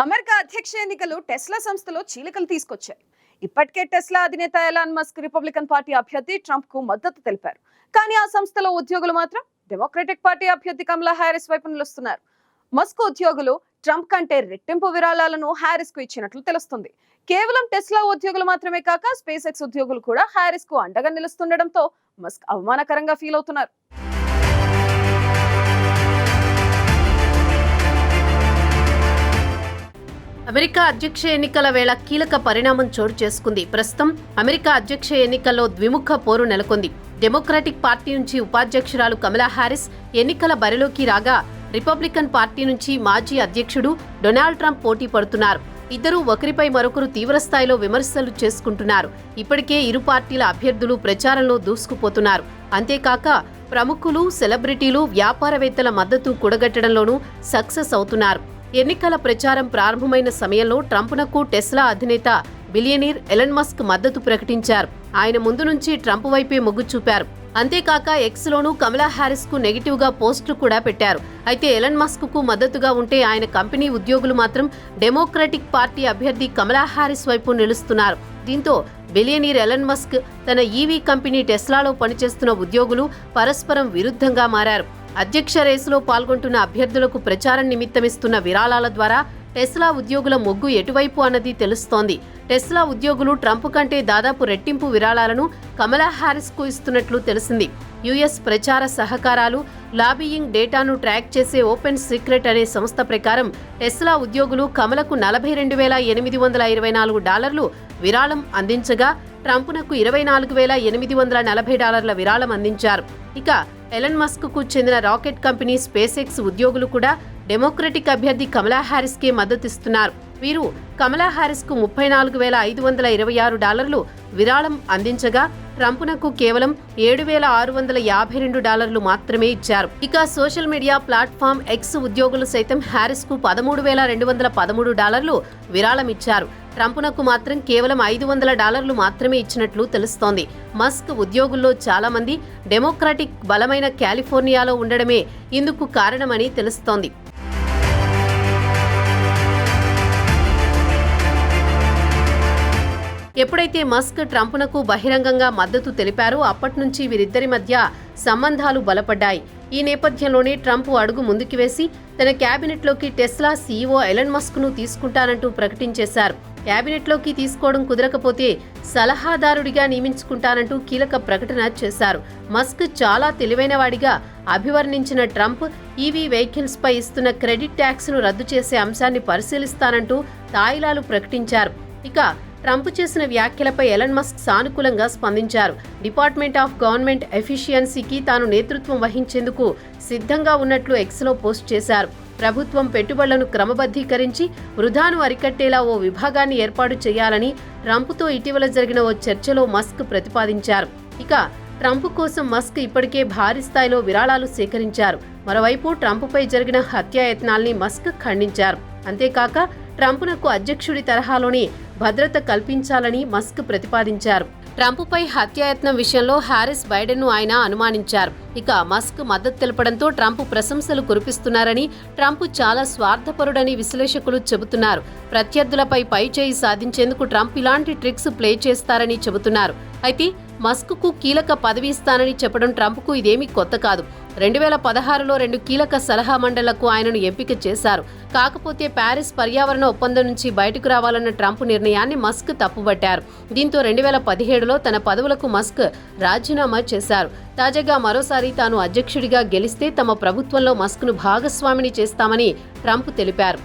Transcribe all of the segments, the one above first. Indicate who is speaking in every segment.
Speaker 1: America అధ్యక్ష ఎన్నికలు Tesla సంస్థలో చీలికలు తీసుకొచ్చాయి. ఇప్పటికే టెస్లా అధినేత ఎలాన్ మస్క్ రిపబ్లికన్ పార్టీ అభ్యర్థి ట్రంప్కు మద్దతు తెలిపారు. కానీ ఆ సంస్థలో ఉద్యోగులు మాత్రం డెమోక్రటిక్ పార్టీ అభ్యర్థి కమలా హ్యారిస్ వైపు నిలుస్తున్నారు. మస్క్ ఉద్యోగులు ట్రంప్ కంటే రెట్టింపు విరాళాలను హ్యారిస్కు ఇచ్చినట్లు తెలుస్తుంది. కేవలం టెస్లా ఉద్యోగులు మాత్రమే కాక స్పేస్ ఎక్స్ ఉద్యోగులు కూడా హ్యారిస్కు అండగా నిలుస్తుండటంతో మస్క్ అవమానకరంగా ఫీల్ అవుతున్నారు.
Speaker 2: అమెరికా అధ్యక్ష ఎన్నికల వేళ కీలక పరిణామం చోటు చేసుకుంది. ప్రస్తుతం అమెరికా అధ్యక్ష ఎన్నికల్లో ద్విముఖ పోరు నెలకొంది. డెమోక్రాటిక్ పార్టీ నుంచి ఉపాధ్యక్షురాలు కమలా హారిస్ ఎన్నికల బరిలోకి రాగా రిపబ్లికన్ పార్టీ నుంచి మాజీ అధ్యక్షుడు డొనాల్డ్ ట్రంప్ పోటీ పడుతున్నారు. ఇద్దరూ ఒకరిపై మరొకరు తీవ్రస్థాయిలో విమర్శలు చేసుకుంటున్నారు. ఇప్పటికే ఇరు పార్టీల అభ్యర్థులు ప్రచారంలో దూసుకుపోతున్నారు. అంతేకాక ప్రముఖులు సెలబ్రిటీలు వ్యాపారవేత్తల మద్దతు కూడగట్టడంలోనూ సక్సెస్ అవుతున్నారు. ఎన్నికల ప్రచారం ప్రారంభమైన సమయంలో ట్రంప్నకు టెస్లా అధినేత బిలియనీర్ ఎలన్ మస్క్ మద్దతు ప్రకటించారు. ఆయన ముందు నుంచి ట్రంప్ వైపే మొగ్గు చూపారు. అంతేకాక ఎక్స్ లోనూ కమలా హ్యారిస్కు నెగిటివ్గా పోస్టు కూడా పెట్టారు. అయితే ఎలన్ మస్క్కు మద్దతుగా ఉంటే ఆయన కంపెనీ ఉద్యోగులు మాత్రం డెమోక్రటిక్ పార్టీ అభ్యర్థి కమలా హ్యారిస్ వైపు నిలుస్తున్నారు. దీంతో బిలియనీర్ ఎలన్ మస్క్ తన ఈవీ కంపెనీ టెస్లాలో పనిచేస్తున్న ఉద్యోగులు పరస్పరం విరుద్ధంగా మారారు. అధ్యక్ష రేసులో పాల్గొంటున్న అభ్యర్థులకు ప్రచారం నిమిత్తమిస్తున్న విరాళాల ద్వారా టెస్లా ఉద్యోగుల మొగ్గు ఎటువైపు అన్నది తెలుస్తోంది. టెస్లా ఉద్యోగులు ట్రంప్ కంటే దాదాపు రెట్టింపు విరాళాలను కమలా హారిస్కు ఇస్తున్నట్లు తెలిసింది. యుఎస్ ప్రచార సహకారాలు లాబీయింగ్ డేటాను ట్రాక్ చేసే ఓపెన్ సీక్రెట్ అనే సంస్థ ప్రకారం టెస్లా ఉద్యోగులు కమలకు నలభై రెండు వేల ఎనిమిది వందల ఇరవై నాలుగు డాలర్లు విరాళం అందించగా ట్రంప్నకు ఇరవై నాలుగు వేల ఎనిమిది వందల నలభై డాలర్ల విరాళం అందించారు. ఇక ఎలన్ మస్క్కు చెందిన రాకెట్ కంపెనీ స్పేస్ ఎక్స్ ఉద్యోగులు కూడా డెమోక్రటిక్ అభ్యర్థి కమలా హ్యారిస్ కే మద్దతిస్తున్నారు. వీరు కమలా హారిస్కు ముప్పై నాలుగు వేల ఐదు వందల ఇరవై ఆరు డాలర్లు విరాళం అందించగా ట్రంప్నకు కేవలం ఏడు వేల ఆరు వందల యాభై రెండు డాలర్లు మాత్రమే ఇచ్చారు. ఇక సోషల్ మీడియా ప్లాట్ఫామ్ ఎక్స్ ఉద్యోగులు సైతం హ్యారిస్కు పదమూడు వేల రెండు వందల పదమూడు డాలర్లు విరాళం ఇచ్చారు. ట్రంప్నకు మాత్రం కేవలం ఐదు వందల డాలర్లు మాత్రమే ఇచ్చినట్లు తెలుస్తోంది. మస్క్ ఉద్యోగుల్లో చాలా మంది డెమోక్రాటిక్ బలమైన కాలిఫోర్నియాలో ఉండడమే ఇందుకు కారణమని తెలుస్తోంది. ఎప్పుడైతే మస్క్ ట్రంప్నకు బహిరంగంగా మద్దతు తెలిపారో అప్పటి నుంచి వీరిద్దరి మధ్య సంబంధాలు బలపడ్డాయి. ఈ నేపథ్యంలోనే ట్రంప్ అడుగు ముందుకు వేసి తన క్యాబినెట్లోకి టెస్లా సీఈఓ ఎలన్ మస్క్ను తీసుకుంటానంటూ ప్రకటించేశారు. క్యాబినెట్లోకి తీసుకోవడం కుదరకపోతే సలహాదారుడిగా నియమించుకుంటానంటూ కీలక ప్రకటన చేశారు. మస్క్ చాలా తెలివైనవాడిగా అభివర్ణించిన ట్రంప్ ఈవీ వెహికల్స్పై ఇస్తున్న క్రెడిట్ ట్యాక్స్ను రద్దు చేసే అంశాన్ని పరిశీలిస్తానంటూ తాయిలాలు ప్రకటించారు. ఇక ట్రంప్ చేసిన వ్యాఖ్యలపై ఎలన్ మస్క్ సానుకూలంగా స్పందించారు. డిపార్ట్మెంట్ ఆఫ్ గవర్నమెంట్ ఎఫిషియన్సీకి తాను నేతృత్వం వహించేందుకు సిద్ధంగా ఉన్నట్లు ఎక్స్లో పోస్ట్ చేశారు. ప్రభుత్వం పెట్టుబడులను క్రమబద్ధీకరించి వృధాను అరికట్టేలా ఓ విభాగాన్ని ఏర్పాటు చేయాలని ట్రంప్తో ఇటీవల జరిగిన ఓ చర్చలో మస్క్ ప్రతిపాదించారు. ఇక ట్రంప్ కోసం మస్క్ ఇప్పటికే భారీ స్థాయిలో విరాళాలు సేకరించారు. మరోవైపు ట్రంప్పై జరిగిన హత్యాయత్నాల్ని మస్క్ ఖండించారు. అంతేకాక ట్రంప్నకు అధ్యక్షుడి తరహాలోనే భద్రత కల్పించాలని మస్క్ ప్రతిపాదించారు. ట్రంప్పై హత్యాయత్నం విషయంలో హ్యారిస్ బైడెన్ను ఆయన అనుమానించారు. ఇక మస్క్ మద్దతు తెలపడంతో ట్రంప్ ప్రశంసలు కురిపిస్తున్నారని ట్రంప్ చాలా స్వార్థపరుడని విశ్లేషకులు చెబుతున్నారు. ప్రత్యర్థులపై పై చేయి సాధించేందుకు ట్రంప్ ఇలాంటి ట్రిక్స్ ప్లే చేస్తారని చెబుతున్నారు. అయితే మస్క్కు కీలక పదవి ఇస్తానని చెప్పడం ట్రంప్కు ఇదేమీ కొత్త కాదు. రెండు వేల పదహారులో రెండు కీలక సలహా మండళ్ళకు ఆయనను ఎంపిక చేశారు. కాకపోతే ప్యారిస్ పర్యావరణ ఒప్పందం నుంచి బయటకు రావాలన్న ట్రంప్ నిర్ణయాన్ని మస్క్ తప్పుబట్టారు. దీంతో రెండు వేల పదిహేడులో తన పదవులకు మస్క్ రాజీనామా చేశారు. తాజాగా మరోసారి తాను అధ్యక్షుడిగా గెలిస్తే తమ ప్రభుత్వంలో మస్క్ను భాగస్వామిని చేస్తామని ట్రంప్ తెలిపారు.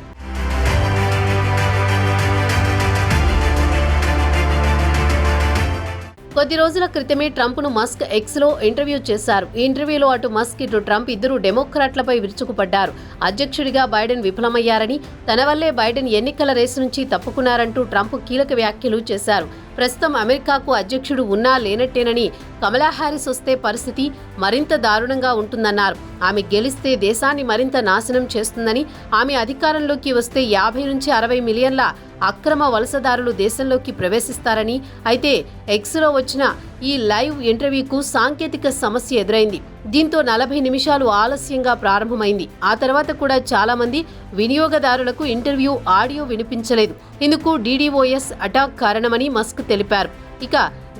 Speaker 2: కొద్ది రోజుల క్రితమే ట్రంప్ను మస్క్ ఎక్స్లో ఇంటర్వ్యూ చేశారు. ఈ ఇంటర్వ్యూలో అటు మస్క్ ఇటు ట్రంప్ ఇద్దరు డెమోక్రాట్లపై విరుచుకుపడ్డారు. అధ్యక్షుడిగా బైడెన్ విఫలమయ్యారని తన వల్లే బైడెన్ ఎన్నికల రేసు నుంచి తప్పుకున్నారంటూ ట్రంప్ కీలక వ్యాఖ్యలు చేశారు. ప్రస్తుతం అమెరికాకు అధ్యక్షుడు ఉన్నా లేనట్టేనని కమలా హారిస్ వస్తే పరిస్థితి మరింత దారుణంగా ఉంటుందన్నారు. ఆమె గెలిస్తే దేశాన్ని మరింత నాశనం చేస్తుందని ఆమె అధికారంలోకి వస్తే యాభై నుంచి అరవై మిలియన్ల అక్రమ వలసదారులు దేశంలోకి ప్రవేశిస్తారని అయితే ఎక్స్లో వచ్చిన ఈ లైవ్ ఇంటర్వ్యూకు సాంకేతిక సమస్య ఎదురైంది. దీంతో నలభై నిమిషాలు ఆలస్యంగా ప్రారంభమైంది. ఆ తర్వాత కూడా చాలా మంది వినియోగదారులకు ఇంటర్వ్యూ ఆడియో వినిపించలేదు. ఇందుకు డీడీఓఎస్ అటాక్ కారణమని మస్క్ తెలిపారు. ఇక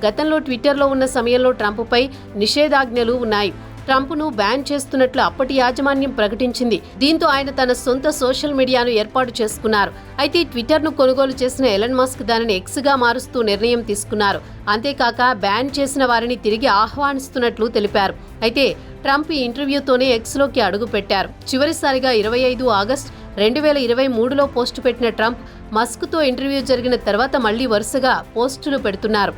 Speaker 2: గతంలో ట్విట్టర్లో ఉన్న సమయంలో ట్రంప్పై నిషేధాజ్ఞలు ఉన్నాయి. ట్రంప్ను బ్యాన్ చేస్తున్నట్లు అప్పటి యాజమాన్యం ప్రకటించింది. దీంతో ఆయన తన సొంత సోషల్ మీడియాను ఏర్పాటు చేసుకున్నారు. అయితే ట్విట్టర్ను కొనుగోలు చేసిన ఎలన్ మస్క్ దానిని ఎక్స్గా మారుస్తూ నిర్ణయం తీసుకున్నారు. అంతేకాక బ్యాన్ చేసిన వారిని తిరిగి ఆహ్వానిస్తున్నట్లు తెలిపారు. అయితే ట్రంప్ ఈ ఇంటర్వ్యూతోనే ఎక్స్లోకి అడుగు పెట్టారు చివరిసారిగా ఇరవై ఐదు ఆగస్టు రెండు వేల ఇరవై మూడులో పోస్టు పెట్టిన ట్రంప్ మస్క్తో ఇంటర్వ్యూ జరిగిన తర్వాత మళ్ళీ వరుసగా పోస్టులు పెడుతున్నారు.